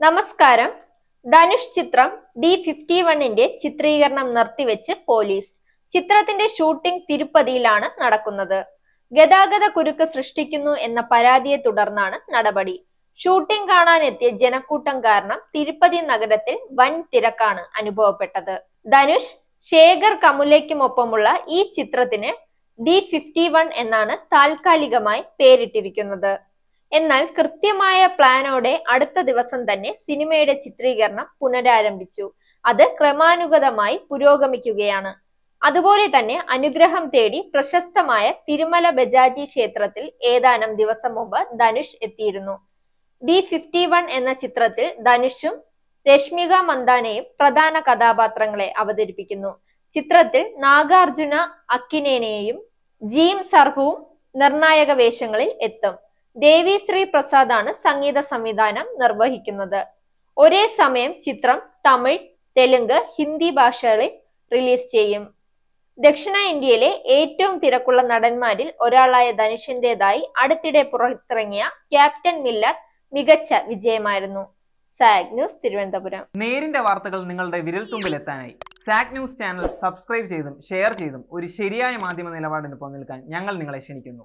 നമസ്കാരം. ധനുഷ് ചിത്രം D fifty വണ്ണിന്റെ ചിത്രീകരണം നിർത്തിവെച്ച് പോലീസ്. ചിത്രത്തിന്റെ ഷൂട്ടിംഗ് തിരുപ്പതിയിലാണ് നടക്കുന്നത്. ഗതാഗത കുരുക്ക് സൃഷ്ടിക്കുന്നു എന്ന പരാതിയെ തുടർന്നാണ് നടപടി. ഷൂട്ടിംഗ് കാണാനെത്തിയ ജനക്കൂട്ടം കാരണം തിരുപ്പതി നഗരത്തിൽ വൻ തിരക്കാണ് അനുഭവപ്പെട്ടത്. ധനുഷ് ശേഖർ കമുലയ്ക്കുമൊപ്പമുള്ള ഈ ചിത്രത്തിന് ഡി ഫിഫ്റ്റി വൺ എന്നാണ് താൽക്കാലികമായി പേരിട്ടിരിക്കുന്നത്. എന്നാൽ കൃത്യമായ പ്ലാനോടെ അടുത്ത ദിവസം തന്നെ സിനിമയുടെ ചിത്രീകരണം പുനരാരംഭിച്ചു. അത് ക്രമാനുഗതമായി പുരോഗമിക്കുകയാണ്. അതുപോലെ തന്നെ അനുഗ്രഹം തേടി പ്രശസ്തമായ തിരുമല ബജാജി ക്ഷേത്രത്തിൽ ഏതാനും ദിവസം മുമ്പ് ധനുഷ് എത്തിയിരുന്നു. ഡി ഫിഫ്റ്റി വൺ എന്ന ചിത്രത്തിൽ ധനുഷും രശ്മിക മന്ദാനയും പ്രധാന കഥാപാത്രങ്ങളെ അവതരിപ്പിക്കുന്നു. ചിത്രത്തിൽ നാഗാർജുന അക്കിനേനെയും ജീം സർഹുവും നിർണായക വേഷങ്ങളിൽ എത്തും. ദേവി ശ്രീ പ്രസാദാണ് സംഗീത സംവിധാനം നിർവഹിക്കുന്നത്. ഒരേ സമയം ചിത്രം തമിഴ് തെലുങ്ക് ഹിന്ദി ഭാഷകളിൽ റിലീസ് ചെയ്യും. ദക്ഷിണ ഇന്ത്യയിലെ ഏറ്റവും തിരക്കുള്ള നടന്മാരിൽ ഒരാളായ ധനുഷിന്റേതായി അടുത്തിടെ പുറത്തിറങ്ങിയ ക്യാപ്റ്റൻ മില്ലർ മികച്ച വിജയമായിരുന്നു. സാഗ് ന്യൂസ് തിരുവനന്തപുരം. നേരിന്റെ വാർത്തകൾ നിങ്ങളുടെ വിരൽത്തുമ്പിൽ എത്താനായി സാഗ് ന്യൂസ് ചാനൽ സബ്സ്ക്രൈബ് ചെയ്തും ഷെയർ ചെയ്തും ഒരു ശരിയായ മാധ്യമ നിലപാടിന് പോകാൻ ഞങ്ങൾ നിങ്ങളെ ക്ഷണിക്കുന്നു.